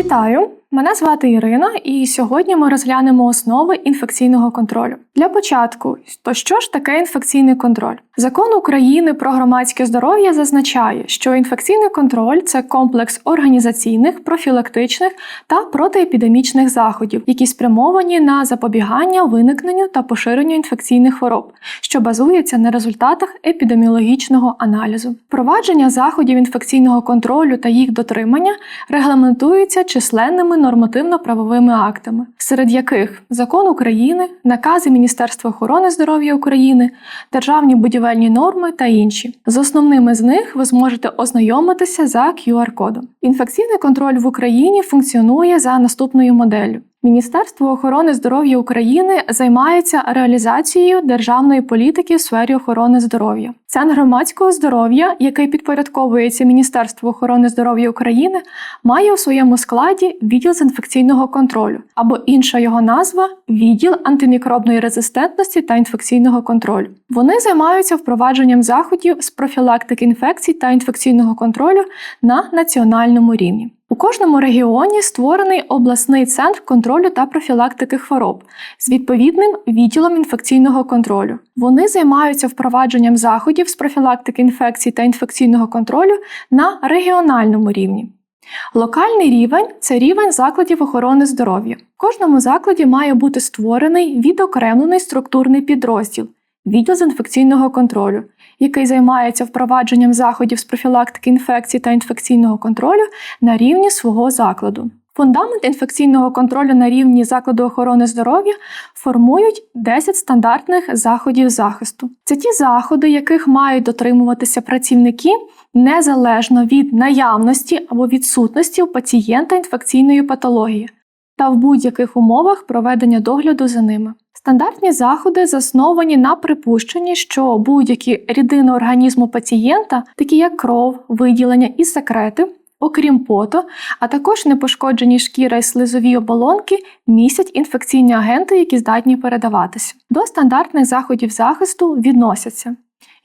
Вітаю! Мене звати Ірина, і сьогодні ми розглянемо основи інфекційного контролю. Для початку, то що ж таке інфекційний контроль? Закон України про громадське здоров'я зазначає, що інфекційний контроль це комплекс організаційних, профілактичних та протиепідемічних заходів, які спрямовані на запобігання виникненню та поширенню інфекційних хвороб, що базується на результатах епідеміологічного аналізу. Впровадження заходів інфекційного контролю та їх дотримання регламентується численними нормативно-правовими актами, серед яких закон України, накази Міністерства охорони здоров'я України, державні будівельні норми та інші. З основними з них ви зможете ознайомитися за QR-кодом. Інфекційний контроль в Україні функціонує за наступною моделлю. Міністерство охорони здоров'я України займається реалізацією державної політики в сфері охорони здоров'я. Центр громадського здоров'я, який підпорядковується Міністерству охорони здоров'я України, має у своєму складі відділ з інфекційного контролю або інша його назва відділ антимікробної резистентності та інфекційного контролю. Вони займаються впровадженням заходів з профілактики інфекцій та інфекційного контролю на національному рівні. У кожному регіоні створений обласний центр контролю та профілактики хвороб з відповідним відділом інфекційного контролю. Вони займаються впровадженням заходів з профілактики інфекцій та інфекційного контролю на регіональному рівні. Локальний рівень це рівень закладів охорони здоров'я. В кожному закладі має бути створений відокремлений структурний підрозділ, відділ з інфекційного контролю, який займається впровадженням заходів з профілактики інфекцій та інфекційного контролю на рівні свого закладу. Фундамент інфекційного контролю на рівні закладу охорони здоров'я формують 10 стандартних заходів захисту. Це ті заходи, яких мають дотримуватися працівники незалежно від наявності або відсутності у пацієнта інфекційної патології та в будь-яких умовах проведення догляду за ними. Стандартні заходи засновані на припущенні, що будь-які рідини організму пацієнта, такі як кров, виділення і секрети, окрім поту, а також непошкоджені шкіра і слизові оболонки, містять інфекційні агенти, які здатні передаватися. До стандартних заходів захисту відносяться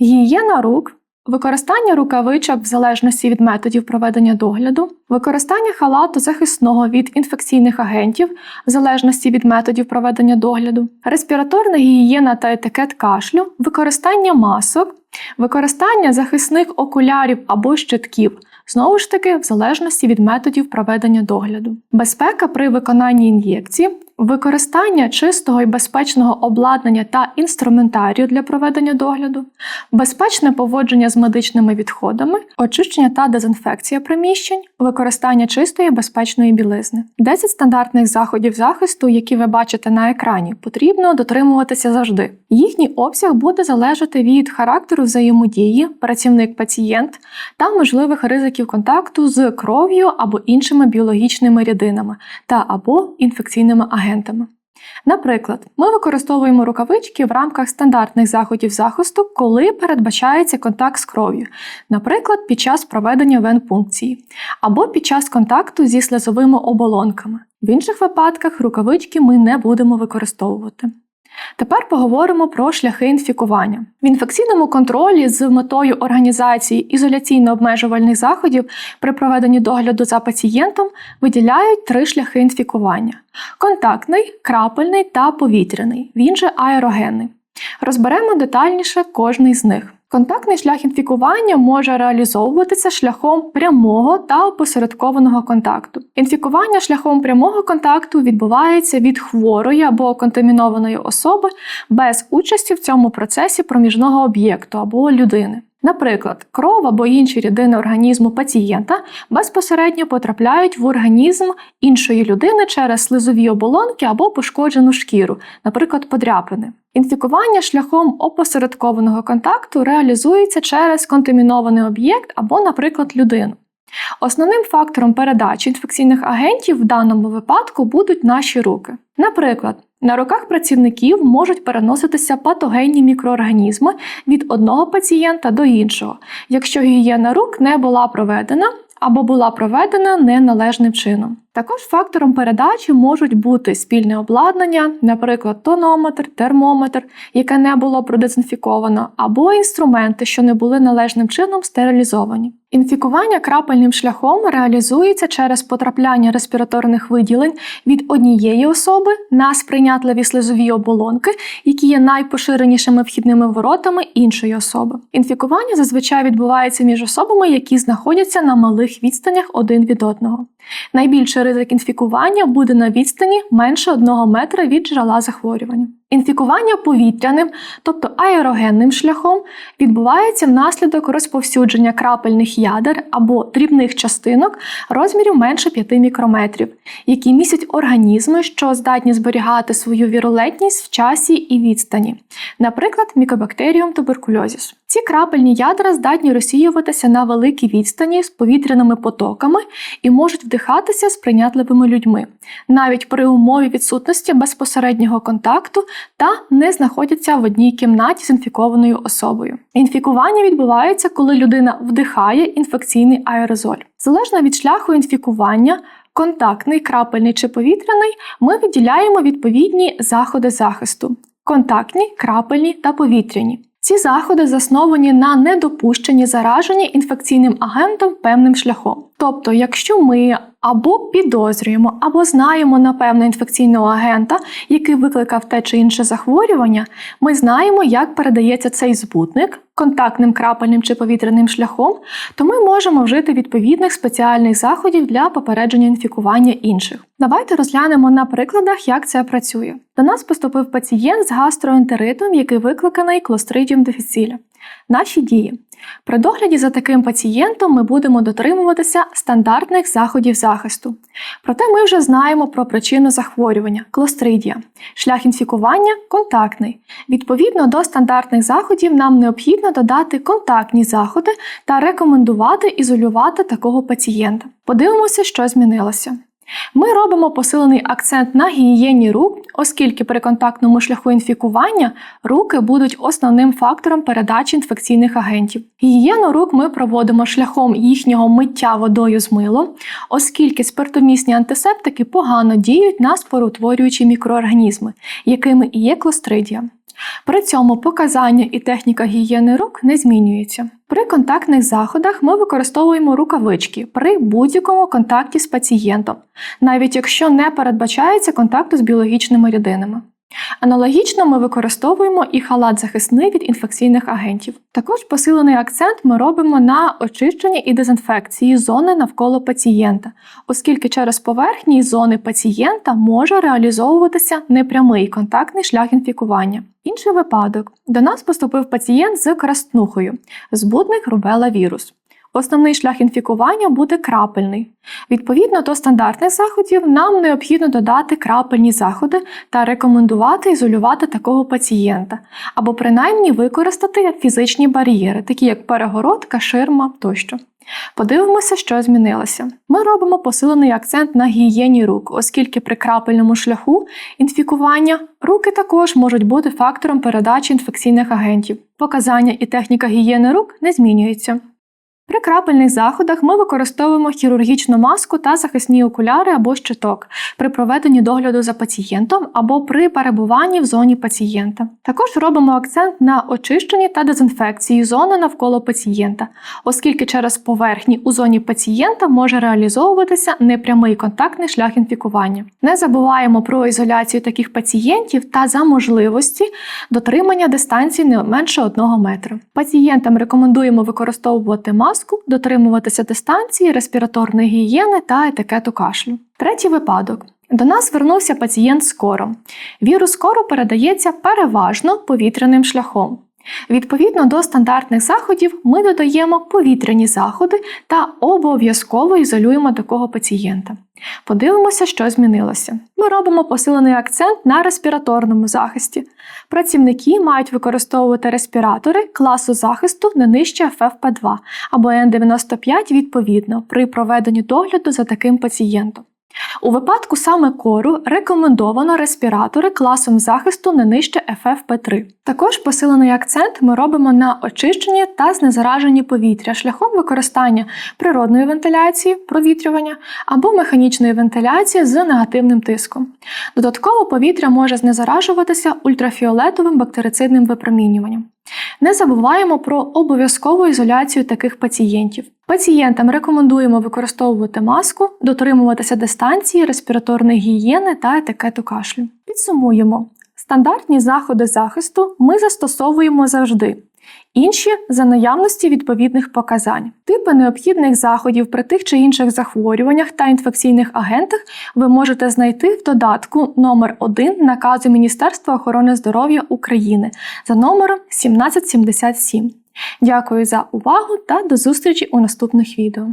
гігієна рук. Використання рукавичок в залежності від методів проведення догляду, використання халату захисного від інфекційних агентів в залежності від методів проведення догляду, респіраторна гігієна та етикет кашлю, використання масок, використання захисних окулярів або щитків, знову ж таки, в залежності від методів проведення догляду, безпека при виконанні ін'єкції, використання чистого і безпечного обладнання та інструментарію для проведення догляду, безпечне поводження з медичними відходами, очищення та дезінфекція приміщень, використання чистої і безпечної білизни. 10 стандартних заходів захисту, які ви бачите на екрані, потрібно дотримуватися завжди. Їхній обсяг буде залежати від характеру взаємодії, працівник-пацієнт та можливих ризиків контакту з кров'ю або іншими біологічними рідинами та або інфекційними агентами. Наприклад, ми використовуємо рукавички в рамках стандартних заходів захисту, коли передбачається контакт з кров'ю, наприклад, під час проведення венпункції, або під час контакту зі слезовими оболонками. В інших випадках рукавички ми не будемо використовувати. Тепер поговоримо про шляхи інфікування. В інфекційному контролі з метою організації ізоляційно-обмежувальних заходів при проведенні догляду за пацієнтом виділяють три шляхи інфікування: контактний, крапельний та повітряний, він же аерогенний. Розберемо детальніше кожний з них. Контактний шлях інфікування може реалізовуватися шляхом прямого та опосередкованого контакту. Інфікування шляхом прямого контакту відбувається від хворої або контамінованої особи без участі в цьому процесі проміжного об'єкту або людини. Наприклад, кров або інші рідини організму пацієнта безпосередньо потрапляють в організм іншої людини через слизові оболонки або пошкоджену шкіру, наприклад, подряпини. Інфікування шляхом опосередкованого контакту реалізується через контамінований об'єкт або, наприклад, людину. Основним фактором передачі інфекційних агентів в даному випадку будуть наші руки. Наприклад, на руках працівників можуть переноситися патогенні мікроорганізми від одного пацієнта до іншого, якщо гігієна рук не була проведена або була проведена неналежним чином. Також фактором передачі можуть бути спільне обладнання, наприклад, тонометр, термометр, яке не було продезінфіковано, або інструменти, що не були належним чином стерилізовані. Інфікування крапельним шляхом реалізується через потрапляння респіраторних виділень від однієї особи на сприйнятливі слизові оболонки, які є найпоширенішими вхідними воротами іншої особи. Інфікування зазвичай відбувається між особами, які знаходяться на малих відстанях один від одного. Найбільший ризик інфікування буде на відстані менше 1 метра від джерела захворювання. Інфікування повітряним, тобто аерогенним шляхом, відбувається внаслідок розповсюдження крапельних ядер або дрібних частинок розмірів менше 5 мікрометрів, які містять організми, що здатні зберігати свою вірулентність в часі і відстані, наприклад, мікобактеріум туберкульозіс. Ці крапельні ядра здатні розсіюватися на великій відстані з повітряними потоками і можуть вдихатися сприйнятливими людьми, навіть при умові відсутності безпосереднього контакту та не знаходяться в одній кімнаті з інфікованою особою. Інфікування відбувається, коли людина вдихає інфекційний аерозоль. Залежно від шляху інфікування, контактний, крапельний чи повітряний, ми виділяємо відповідні заходи захисту: контактні, крапельні та повітряні. Ці заходи засновані на недопущенні зараження інфекційним агентом певним шляхом. Тобто, якщо ми або підозрюємо, або знаємо напевно інфекційного агента, який викликав те чи інше захворювання, ми знаємо, як передається цей збутник контактним крапельним чи повітряним шляхом, то ми можемо вжити відповідних спеціальних заходів для попередження інфікування інших. Давайте розглянемо на прикладах, як це працює. До нас поступив пацієнт з гастроентеритом, який викликаний клостридіум дефіцілля. Наші дії. При догляді за таким пацієнтом ми будемо дотримуватися стандартних заходів захисту. Проте ми вже знаємо про причину захворювання клостридія. Шлях інфікування контактний. Відповідно до стандартних заходів, нам необхідно додати контактні заходи та рекомендувати ізолювати такого пацієнта. Подивимося, що змінилося. Ми робимо посилений акцент на гігієні рук, оскільки при контактному шляху інфікування руки будуть основним фактором передачі інфекційних агентів. Гігієну рук ми проводимо шляхом їхнього миття водою з милом, оскільки спиртомісні антисептики погано діють на спорутворюючі мікроорганізми, якими і є клостридія. При цьому показання і техніка гігієни рук не змінюються. При контактних заходах ми використовуємо рукавички при будь-якому контакті з пацієнтом, навіть якщо не передбачається контакту з біологічними рідинами. Аналогічно ми використовуємо і халат захисний від інфекційних агентів. Також посилений акцент ми робимо на очищенні і дезінфекції зони навколо пацієнта, оскільки через поверхні зони пацієнта може реалізовуватися непрямий контактний шлях інфікування. Інший випадок: до нас поступив пацієнт з краснухою, збутник рубела вірус. Основний шлях інфікування буде крапельний. Відповідно до стандартних заходів, нам необхідно додати крапельні заходи та рекомендувати ізолювати такого пацієнта, або принаймні використати фізичні бар'єри, такі як перегородка, ширма тощо. Подивимося, що змінилося. Ми робимо посилений акцент на гігієні рук, оскільки при крапельному шляху інфікування руки також можуть бути фактором передачі інфекційних агентів. Показання і техніка гігієни рук не змінюються. При крапельних заходах ми використовуємо хірургічну маску та захисні окуляри або щиток при проведенні догляду за пацієнтом або при перебуванні в зоні пацієнта. Також робимо акцент на очищенні та дезінфекції зони навколо пацієнта, оскільки через поверхні у зоні пацієнта може реалізовуватися непрямий контактний шлях інфікування. Не забуваємо про ізоляцію таких пацієнтів та за можливості дотримання дистанції не менше 1 метра. Пацієнтам рекомендуємо використовувати маску маску, дотримуватися дистанції, респіраторної гігієни та етикету кашлю. Третій випадок. До нас звернувся пацієнт з кором. Вірус кору передається переважно повітряним шляхом. Відповідно до стандартних заходів, ми додаємо повітряні заходи та обов'язково ізолюємо такого пацієнта. Подивимося, що змінилося. Ми робимо посилений акцент на респіраторному захисті. Працівники мають використовувати респіратори класу захисту не нижче FFP2 або N95 відповідно при проведенні догляду за таким пацієнтом. У випадку саме кору рекомендовано респіратори класом захисту не нижче FFP3. Також посилений акцент ми робимо на очищенні та знезараженні повітря шляхом використання природної вентиляції, провітрювання або механічної вентиляції з негативним тиском. Додатково повітря може знезаражуватися ультрафіолетовим бактерицидним випромінюванням. Не забуваємо про обов'язкову ізоляцію таких пацієнтів. Пацієнтам рекомендуємо використовувати маску, дотримуватися дистанції, респіраторної гігієни та етикету кашлю. Підсумуємо: стандартні заходи захисту ми застосовуємо завжди. Інші за наявності відповідних показань. Типи необхідних заходів при тих чи інших захворюваннях та інфекційних агентах ви можете знайти в додатку номер 1 наказу Міністерства охорони здоров'я України за номером 1777. Дякую за увагу та до зустрічі у наступних відео.